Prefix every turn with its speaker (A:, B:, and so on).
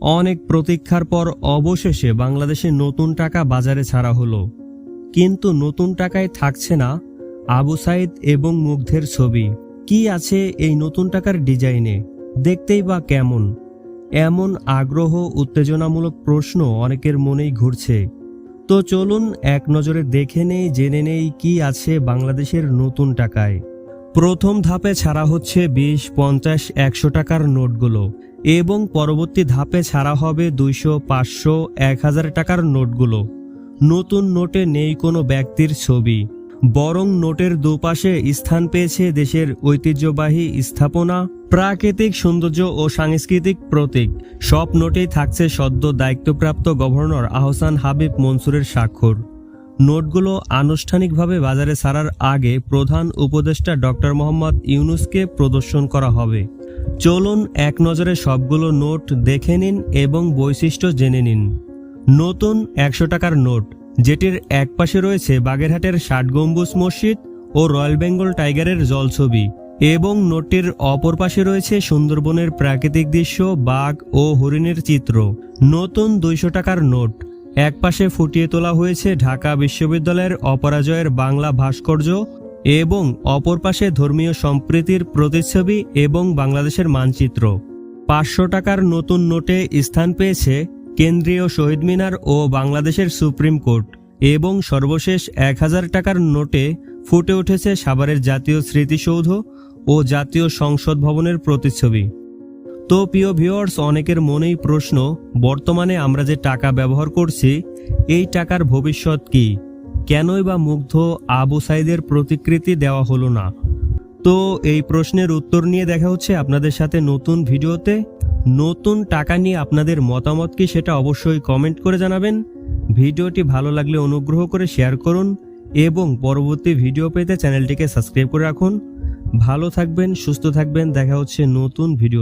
A: অনেক প্রতীক্ষার পর অবশেষে বাংলাদেশে নতুন টাকা বাজারে ছাড়া হলো। কিন্তু নতুন টাকায় থাকছে না আবু সাইদ এবং মুগ্ধের ছবি। কি আছে এই নতুন টাকার ডিজাইনে? দেখতেই বা কেমন? এমন আগ্রহ, উত্তেজনামূলক প্রশ্ন অনেকের মনেই ঘুরছে। তো চলুন এক নজরে দেখে নেই, জেনে নেই কি আছে বাংলাদেশের নতুন টাকায়। প্রথম ধাপে ছাড়া হচ্ছে বিশ, পঞ্চাশ, একশো টাকার নোটগুলো। এবং পরবর্তী ধাপে ছাড়া হবে দুইশো, পাঁচশো, এক হাজার টাকার নোটগুলো। নতুন নোটে নেই কোনো ব্যক্তির ছবি। বরং নোটের দুপাশে স্থান পেয়েছে দেশের ঐতিহ্যবাহী স্থাপনা, প্রাকৃতিক সৌন্দর্য ও সাংস্কৃতিক প্রতীক। সব নোটেই থাকছে সদ্য দায়িত্বপ্রাপ্ত গভর্নর আহসান হাবিব মনসুরের স্বাক্ষর। নোটগুলো আনুষ্ঠানিকভাবে বাজারে ছাড়ার আগে প্রধান উপদেষ্টা ডক্টর মোহাম্মদ ইউনুসকে প্রদর্শন করা হবে। চলুন এক নজরে সবগুলো নোট দেখে নিন এবং বৈশিষ্ট্য জেনে নিন। নতুন একশো টাকার নোট, যেটির এক পাশে রয়েছে বাগেরহাটের ষাট গম্বুজ মসজিদ ও রয়্যাল বেঙ্গল টাইগারের জলছবি এবং নোটটির অপর পাশে রয়েছে সুন্দরবনের প্রাকৃতিক দৃশ্য, বাঘ ও হরিণের চিত্র। নতুন দুইশো টাকার নোট এক পাশে ফুটিয়ে তোলা হয়েছে ঢাকা বিশ্ববিদ্যালয়ের অপরাজয়ের বাংলা ভাস্কর্য এবং অপর পাশে ধর্মীয় সম্প্রীতির প্রতিচ্ছবি এবং বাংলাদেশের মানচিত্র। পাঁচশো টাকার নতুন নোটে স্থান পেয়েছে কেন্দ্রীয় শহীদ মিনার ও বাংলাদেশের সুপ্রিম কোর্ট এবং সর্বশেষ এক হাজার টাকার নোটে ফুটে উঠেছে সাভারের জাতীয় স্মৃতিসৌধ ও জাতীয় সংসদ ভবনের প্রতিচ্ছবি। তো প্রিয় ভিওর্স অনেকের মনেই প্রশ্ন, বর্তমানে আমরা যে টাকা ব্যবহার করছি, এই টাকার ভবিষ্যৎ কি? কেনই বা মুগ্ধ আবু সাইদের প্রতিকৃতি দেওয়া হলো না? তো এই প্রশ্নের উত্তর নিয়ে দেখা হচ্ছে আপনাদের সাথে নতুন ভিডিওতে। নতুন টাকা নিয়ে আপনাদের মতামত কি সেটা অবশ্যই কমেন্ট করে জানাবেন। ভিডিওটি ভালো লাগলে অনুগ্রহ করে শেয়ার করুন এবং পরবর্তী ভিডিও পেতে চ্যানেলটিকে সাবস্ক্রাইব করে রাখুন। ভালো থাকবেন, সুস্থ থাকবেন, দেখা হচ্ছে নতুন ভিডিও